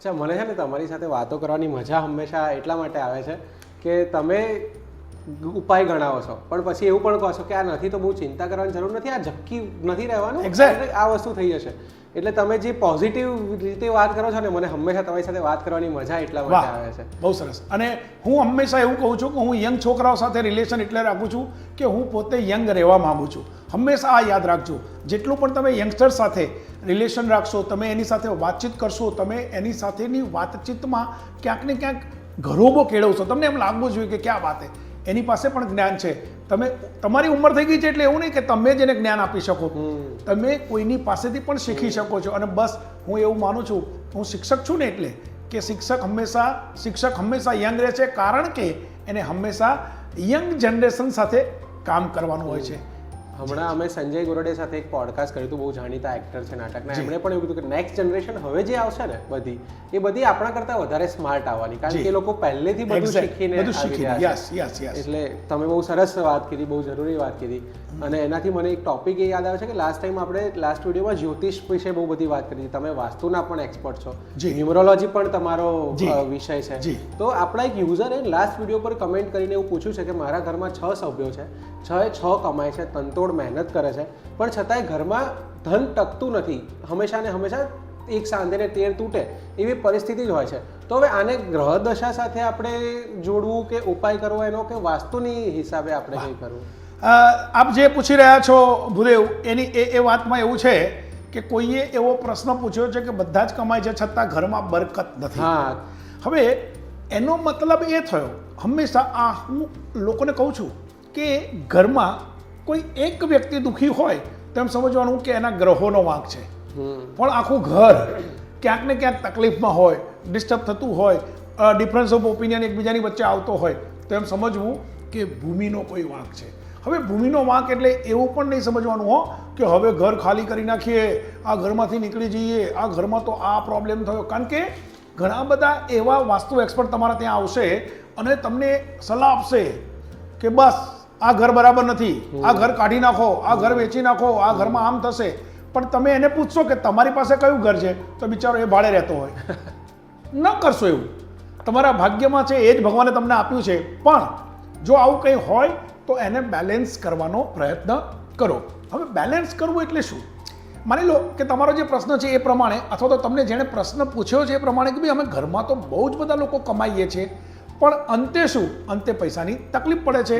અચ્છા, મને છે ને તમારી સાથે વાતો કરવાની મજા હંમેશા એટલા માટે આવે છે કે તમે ઉપાય ગણાવો છો. પણ પછી એવું પણ કહો છો કે આ નથી તો બહુ ચિંતા કરવાની જરૂર નથી આ ઝક્કી નથી રહેવાનું એક્ઝેક્ટ આ વસ્તુ થઈ જશે. એટલે તમે જે પોઝિટિવ રીતે વાત કરો છો ને મને હંમેશા તમારી સાથે વાત કરવાની મજા એટલા માટે આવે છે. બહુ સરસ. અને હું હંમેશા એવું કહું છું કે હું યંગ છોકરાઓ સાથે રિલેશન એટલે રાખું છું કે હું પોતે યંગ રહેવા માંગુ છું. હંમેશા આ યાદ રાખજો. જેટલું પણ તમે યંગસ્ટર સાથે રિલેશન રાખશો તમે એની સાથે વાતચીત કરશો તમે એની સાથેની વાતચીતમાં ક્યાંક ને ક્યાંક ઘરોબો કેળવશો. તમને એમ લાગવું જોઈએ કે ક્યાં વાત હે. એની પાસે પણ જ્ઞાન છે. તમે તમારી ઉંમર થઈ ગઈ છે એટલે એવું નહીં કે તમે જ એને જ્ઞાન આપી શકો. તમે કોઈની પાસેથી પણ શીખી શકો છો. અને બસ હું એવું માનું છું હું શિક્ષક છું ને એટલે કે શિક્ષક હંમેશા શિક્ષક હંમેશા યંગ રહે છે. કારણ કે એને હંમેશા યંગ જનરેશન સાથે કામ કરવાનું હોય છે. હમણાં અમે સંજય ગોરડે સાથે એક પોડકાસ્ટ કર્યું હતું બહુ જાણીતા એક્ટર છે નાટકના. એમણે પણ એવું કીધું કે નેક્સ્ટ જનરેશન હવે જે આવશે ને બધી એ બધી આપણા કરતાં વધારે સ્માર્ટ આવવાની. કારણ કે એ લોકો પહેલેથી બધું શીખીને એટલે તમે બહુ સરસ વાત કીધી બહુ જરૂરી વાત કીધી. અને એનાથી મને એક ટોપિક એ યાદ આવે છે કે લાસ્ટ ટાઈમ આપણે લાસ્ટ વિડીયોમાં જ્યોતિષ વિશે બહુ બધી વાત કરી તમે વાસ્તુના પણ એક્સપર્ટ છો. ન્યુમરોલોજી પણ તમારો વિષય છે. તો આપણા એક યુઝરે લાસ્ટ વીડિયો પર કમેન્ટ કરીને એવું પૂછ્યું છે કે મારા ઘરમાં છ સભ્યો છે. છ એ છ કમાય છે. તનતોડ મહેનત કરે છે. પણ છતાંય ઘરમાં ધન ટકતું નથી. હંમેશા ને હંમેશા એક સાંધે ને તેર તૂટે એવી પરિસ્થિતિ જ હોય છે. તો હવે આને ગ્રહ દશા સાથે આપણે જોડવું કે ઉપાય કરવો એનો કે વાસ્તુની હિસાબે આપણે કંઈ કરવું? આપ જે પૂછી રહ્યા છો ભૂદેવ એની એ એ વાતમાં એવું છે કે કોઈએ એવો પ્રશ્ન પૂછ્યો છે કે બધા જ કમાય છે છતાં ઘરમાં બરકત નથી. હવે એનો મતલબ એ થયો હંમેશા આ હું લોકોને કહું છું કે ઘરમાં કોઈ એક વ્યક્તિ દુઃખી હોય, તેમ સમજવાનું કે એના ગ્રહોનો વાંક છે. પણ આખું ઘર ક્યાંક ને ક્યાંક તકલીફમાં હોય ડિસ્ટર્બ થતું હોય ડિફરન્સ ઓફ ઓપિનિયન એકબીજાની વચ્ચે આવતો હોય તો એમ સમજવું કે ભૂમિનો કોઈ વાંક છે. હવે ભૂમિનો વાંક એટલે એવું પણ નહીં સમજવાનું હો કે હવે ઘર ખાલી કરી નાખીએ, આ ઘરમાંથી નીકળી જઈએ, આ ઘરમાં તો આ પ્રોબ્લેમ થયો. કારણ કે ઘણા બધા એવા વાસ્તુ એક્સપર્ટ તમારા ત્યાં આવશે અને તમને સલાહ આપશે કે બસ આ ઘર બરાબર નથી. આ ઘર કાઢી નાખો આ ઘર વેચી નાખો આ ઘરમાં આમ થશે. પણ તમે એને પૂછશો કે તમારી પાસે કયું ઘર છે તો બિચારો એ ભાડે રહેતો હોય. ન કરશો એવું. તમારા ભાગ્યમાં છે એ જ ભગવાને તમને આપ્યું છે. પણ જો આવું કંઈ હોય તો એને બેલેન્સ કરવાનો પ્રયત્ન કરો. હવે બેલેન્સ કરવું એટલે શું? માની લો કે તમારો જે પ્રશ્ન છે એ પ્રમાણે અથવા તો તમને જેણે પ્રશ્ન પૂછ્યો છે એ પ્રમાણે કે ભાઈ અમે ઘરમાં તો બહુ જ બધા લોકો કમાઈએ છીએ. પણ અંતે શું? અંતે પૈસાની તકલીફ પડે છે.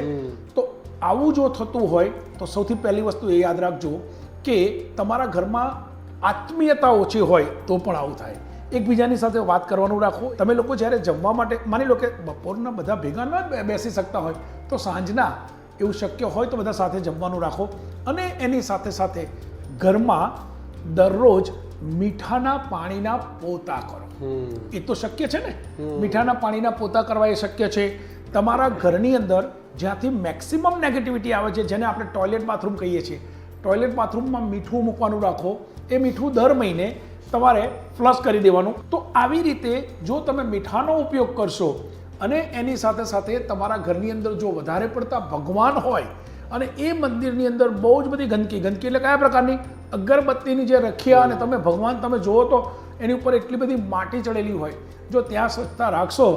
તો આવું જો થતું હોય તો સૌથી પહેલી વસ્તુ એ યાદ રાખજો કે તમારા ઘરમાં આત્મીયતા ઓછી હોય તો પણ આવું થાય. એકબીજાની સાથે વાત કરવાનું રાખો. તમે લોકો જ્યારે જમવા માટે માની લો કે બપોરના બધા ભેગા ન બેસી શકતા હોય તો સાંજના એવું શક્ય હોય તો બધા સાથે જમવાનું રાખો. અને એની સાથે સાથે ઘરમાં દરરોજ મીઠાના પાણીના પોતા કરો. એ તો શક્ય છે ને? મીઠાના પાણીના પોતા કરવા એ શક્ય છે. તમારા ઘરની અંદર જ્યાંથી મેક્સિમમ નેગેટિવિટી આવે છે જેને આપણે ટોયલેટ બાથરૂમ કહીએ છીએ ટોયલેટ બાથરૂમમાં મીઠું મૂકવાનું રાખો એ મીઠું દર મહિને તમારે ફ્લશ કરી દેવાનું. તો આવી રીતે જો તમે મીઠાનો ઉપયોગ કરશો અને એની સાથે સાથે તમારા ઘરની અંદર જો વધારે પડતા ભગવાન હોય અને એ મંદિરની અંદર બહુ જ બધી ગંદકી. ગંદકી એટલે કયા પ્રકારની? અગરબત્તીની જે રખિયા અને તમે ભગવાન તમે જુઓ તો એની ઉપર એટલી બધી માટી ચડેલી હોય. જો ત્યાં સ્વચ્છતા રાખશો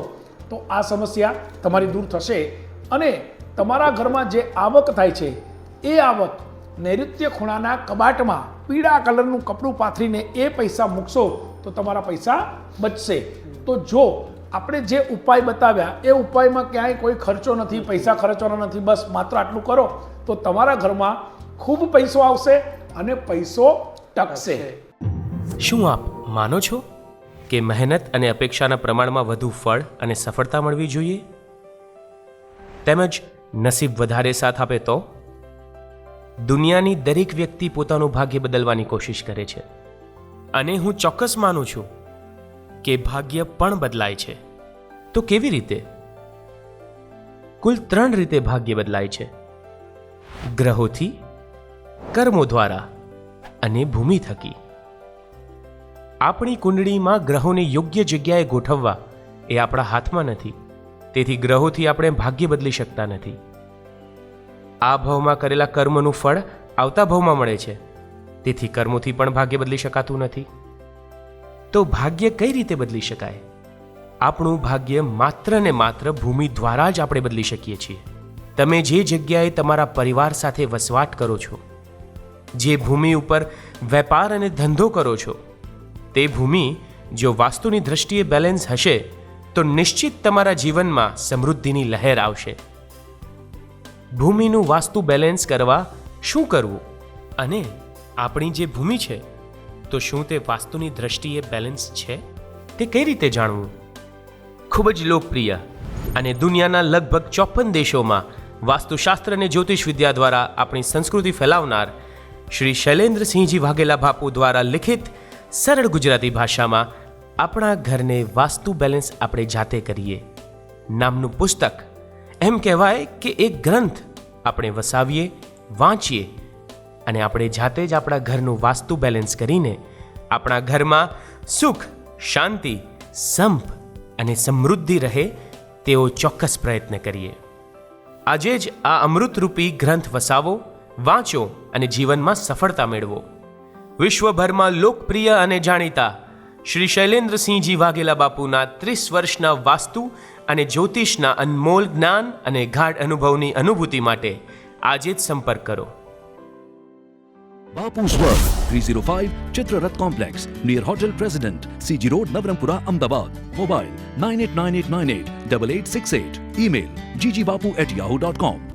તો આ સમસ્યા તમારી દૂર થશે. અને તમારા ઘરમાં જે આવક થાય છે, એ આવક નૈઋત્ય ખૂણાના કબાટમાં પીળા કલરનું કપડું પાથરીને એ પૈસા મૂકશો તો તમારા પૈસા બચશે. તો જો આપણે જે ઉપાય બતાવ્યા, એ ઉપાયમાં ક્યાંય કોઈ ખર્ચો નથી, પૈસા ખર્ચવાનો નથી, બસ માત્ર આટલું કરો, તો તમારા ઘરમાં ખૂબ પૈસો આવશે અને પૈસો ટકશે. શું આપ માનો છો કે મહેનત અને અપેક્ષાના પ્રમાણમાં વધુ ફળ અને સફળતા મળવી જોઈએ? તેમજ નસીબ વધારે સાથ આપે તો? દુનિયાની દરેક વ્યક્તિ પોતાનું ભાગ્ય બદલવાની કોશિશ કરે છે. અને હું ચોક્કસ માનું છું કે ભાગ્ય પણ બદલાય છે. તો કેવી રીતે? કુલ ત્રણ રીતે ભાગ્ય બદલાય છે. ગ્રહોથી, કર્મો દ્વારા અને ભૂમિ થકી. આપણી કુંડળીમાં ગ્રહોને યોગ્ય જગ્યાએ ગોઠવવા એ આપણા હાથમાં નથી. તેથી ગ્રહોથી આપણે ભાગ્ય બદલી શકતા નથી. આ ભાવમાં કરેલા કર્મનું ફળ આવતા ભાવમાં મળે છે. તેથી કર્મોથી પણ ભાગ્ય બદલી શકાતું નથી. તો ભાગ્ય કઈ રીતે બદલી શકાય? આપણું ભાગ્ય માત્ર ને માત્ર ભૂમિ દ્વારા જ આપણે બદલી શકીએ છીએ. તમે જે જગ્યાએ તમારા પરિવાર સાથે વસવાટ કરો છો, જે ભૂમિ ઉપર વેપાર અને ધંધો કરો છો, તે ભૂમિ જો વાસ્તુની દ્રષ્ટિએ બેલેન્સ હશે, તો નિશ્ચિત તમારા જીવનમાં સમૃદ્ધિની લહેર આવશે. ભૂમિનું વાસ્તુ બેલેન્સ કરવા શું કરવું? અને આપણી જે ભૂમિ છે તો શું તે વાસ્તુની દ્રષ્ટિએ બેલેન્સ છે? તે કઈ રીતે જાણવું? ખૂબ જ લોકપ્રિય અને દુનિયાના લગભગ ચોપન દેશોમાં વાસ્તુશાસ્ત્ર અને જ્યોતિષ વિદ્યા દ્વારા આપણી સંસ્કૃતિ ફેલાવનાર શ્રી શૈલેન્દ્રસિંહજી વાઘેલા બાપુ દ્વારા લિખિત સરળ ગુજરાતી ભાષામાં આપણા ઘરને વાસ્તુ બેલેન્સ આપણે જાતે કરીએ. નામનું પુસ્તક એમ કહેવાય કે એક ગ્રંથ આપણે વસાવીએ, વાંચીએ અને આપણે જાતે જ આપણા ઘરનું વાસ્તુ બેલેન્સ કરીને આપણા ઘરમાં સુખ, શાંતિ, સંપ અને સમૃદ્ધિ રહે તેવો ચોક્કસ પ્રયત્ન કરીએ. આજે જ આ અમૃતરૂપી ગ્રંથ વસાવો, વાંચો અને જીવનમાં સફળતા મેળવો. વિશ્વભરમાં લોકપ્રિય અને જાણીતા શ્રી શૈલેન્દ્રસિંહજી વાઘેલા બાપુના ત્રીસ વર્ષના વાસ્તુ અને જ્યોતિષના અનમોલ જ્ઞાન અને ગાઢ અનુભવની અનુભૂતિ માટે આજે જ સંપર્ક કરો. Bapu's World, 305 Chitrarat Complex, near Hotel President, CG Road, Navarampura, Ahmedabad. Mobile 989898 8868. Email ggbapu at yahoo.com.